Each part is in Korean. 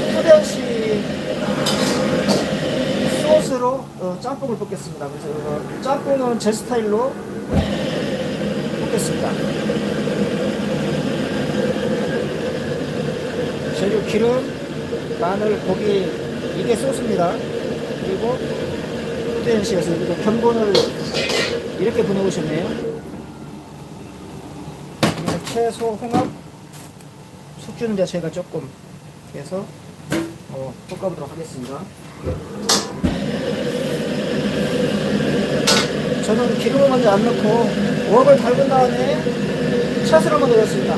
후대시 소스로 어, 짬뽕을 볶겠습니다. 그래서 어, 짬뽕은 제 스타일로 볶겠습니다. 재료 기름, 마늘, 고기 이게 소스입니다. 그리고 후대시에서 이렇게 견본을 이렇게 보내오셨네요. 채소, 홍합, 숙주는 제가 조금 해서 어, 볶아보도록 하겠습니다. 저는 기름을 먼저 안 넣고 웍을 달군 다음에 채소를 먼저 넣습니다.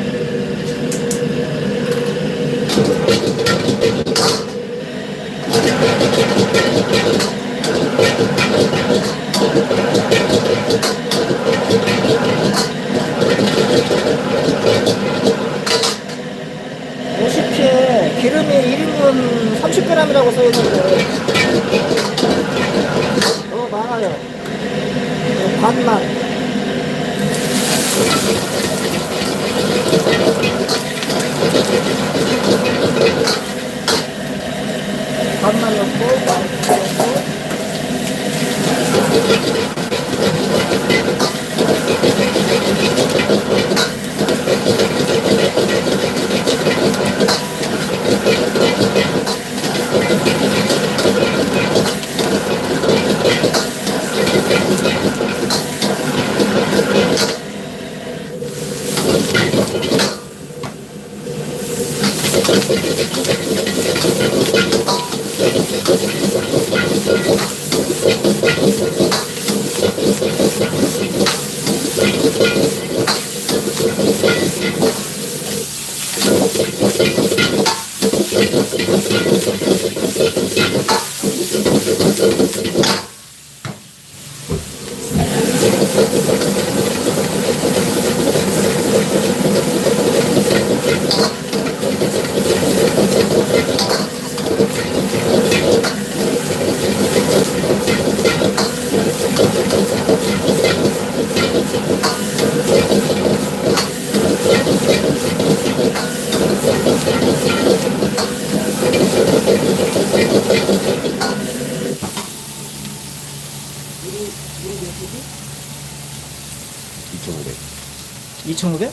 2,500. 2,500?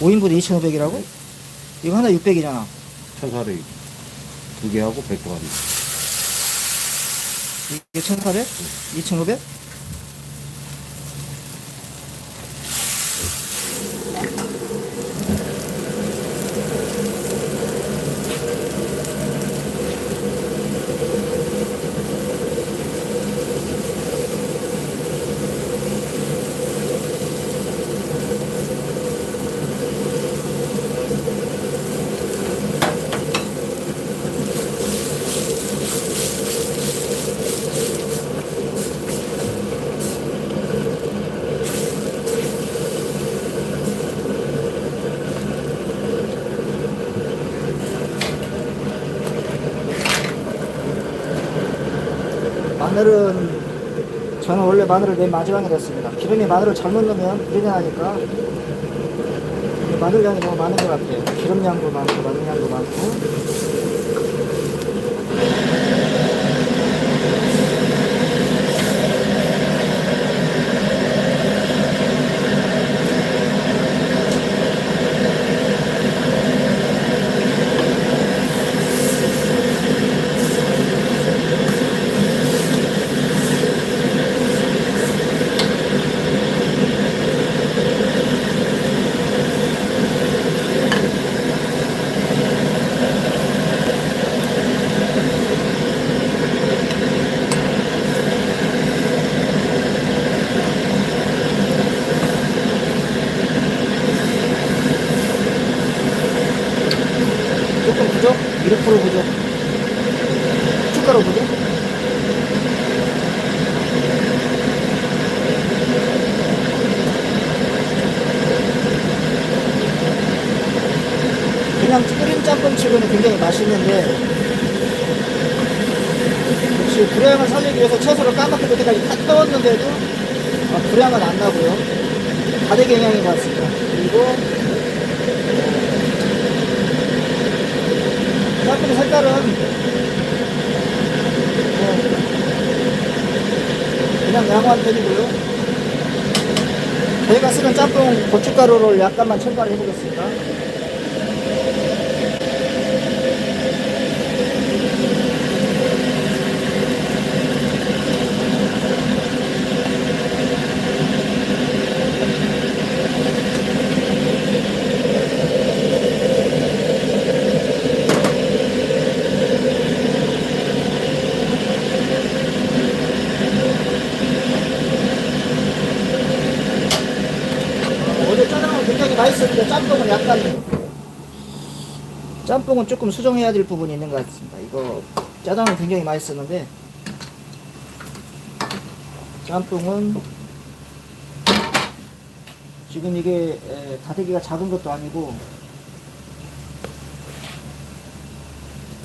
5인분에 2,500이라고? 이거 하나 600이잖아. 1,400. 두개 하고 100개 하니. 이게 1,400? 2,500? 마늘은 저는 원래 마늘을 맨 마지막에 넣습니다. 기름에 마늘을 잘못 넣으면 불이 나니까 마늘 양이 너무 많은 것 같아요. 기름 양도 많고 마늘 양도 많고 조금 부족? 1% 부족? 고춧가루 부족? 그냥 끓인 짬뽕 치고는 굉장히 맛있는데 역시 불향을 살리기 위해서 채소를 까맣게 그때까지 다 떠왔는데도 아, 불향은 안 나고요 다대기 영향인 것 같습니다 그리고 짬뽕 짬뽕 색깔은 뭐 그냥 양호한 편이고요. 저희가 쓰는 짬뽕 고춧가루를 약간만 첨가를 해보겠습니다. 어, 어제 짜장은 굉장히 맛있었는데 짬뽕은 약간 짬뽕은 조금 수정해야 될 부분이 있는 것 같습니다. 이거 짜장은 굉장히 맛있었는데 짬뽕은 지금 이게 에, 다대기가 작은 것도 아니고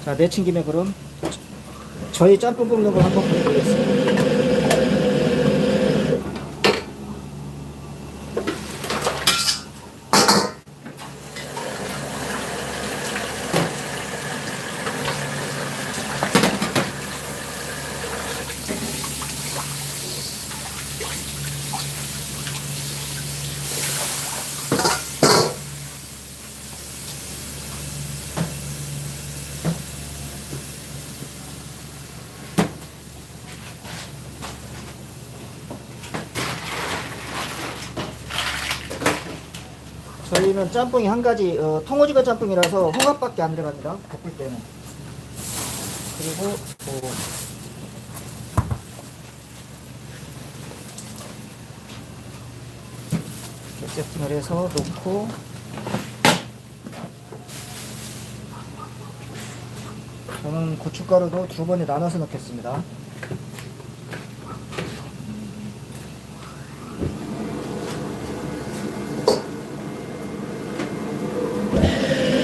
자 내친 김에 그럼 저희 짬뽕 볶는 걸 한번 보여드리겠습니다. 저희는 짬뽕이 한 가지 어, 통오징어 짬뽕이라서 홍합밖에 안 들어갑니다. 볶을 때는. 그리고 뭐 세팅을 해서 놓고 저는 고춧가루도 두 번에 나눠서 넣겠습니다.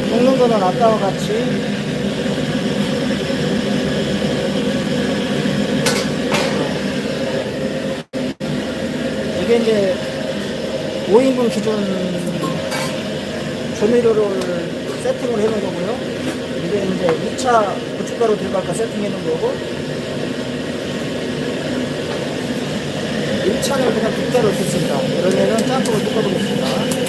볶는 거는 아까와 같이 이게 이제 5인분 기준 조미료를 세팅을 해놓은 거고요. 이게 이제 2차 고춧가루 들어갈까 세팅해 놓은 거고 1차는 그냥 국자로 넣겠습니다. 그러면은 짬뽕을 볶아보겠습니다.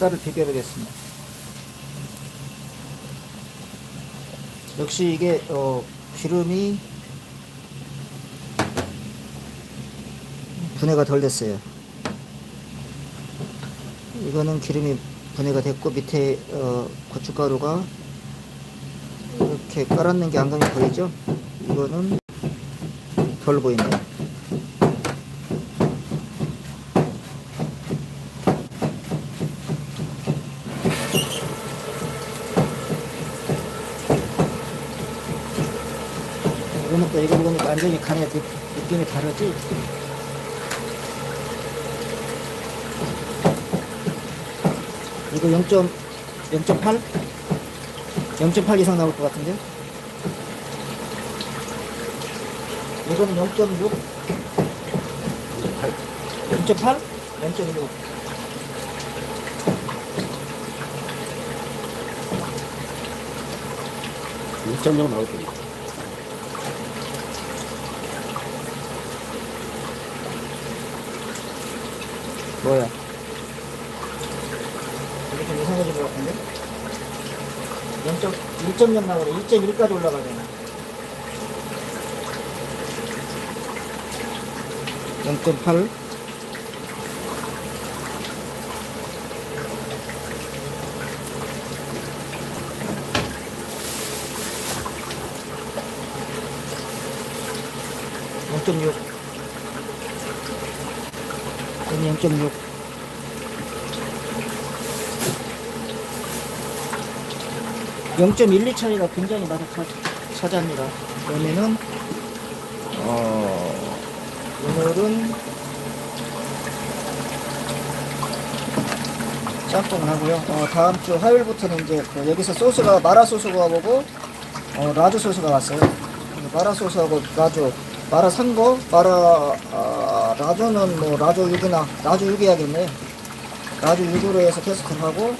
색깔을 비벼보겠습니다. 역시 이게 어, 기름이 분해가 덜 됐어요. 이거는 기름이 분해가 됐고 밑에 어, 고춧가루가 이렇게 깔았는 게 안감이 보이죠? 이거는 덜 보이네요. 이거 먹다 이거 먹으니까 완전히 느- 느낌이 다르지? 이거 0.0.8? 0.8 이상 나올 것 같은데? 이거는 0.6? 0.8? 0.6 6.0 나올 겁니다. 뭐야? 이게 좀 이상해진 것 같은데? 0.1.0 나오래. 1.1까지 올라가잖아. 0.8 0.6 여기 0.6 0.12 차이가 굉장히 많이 차, 차지합니다. 그러면은 어, 오늘은 짬뽕을 하고요. 어, 다음 주 화요일부터는 이제 그 여기서 소스가 마라 소스가 오고 어, 라주 소스가 왔어요. 마라 소스하고 라주 마라 산거 마라 아, 라주는 뭐 라주 6이나 라주 6 해야겠네. 라주 6으로 해서 테스트를 하고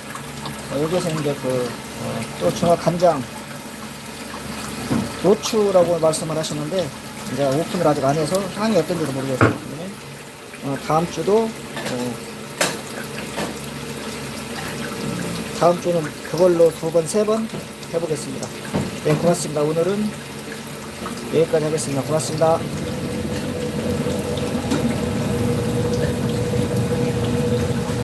어, 여기서 이제 그, 어, 또 중화 간장, 노추라고 말씀을 하시는데, 이제 오픈을 아직 안 해서 향이 어떤지도 모르겠어요. 어, 다음 주도, 어, 다음 주는 그걸로 두 번, 세 번 해보겠습니다. 네, 고맙습니다. 오늘은 여기까지 하겠습니다. 고맙습니다.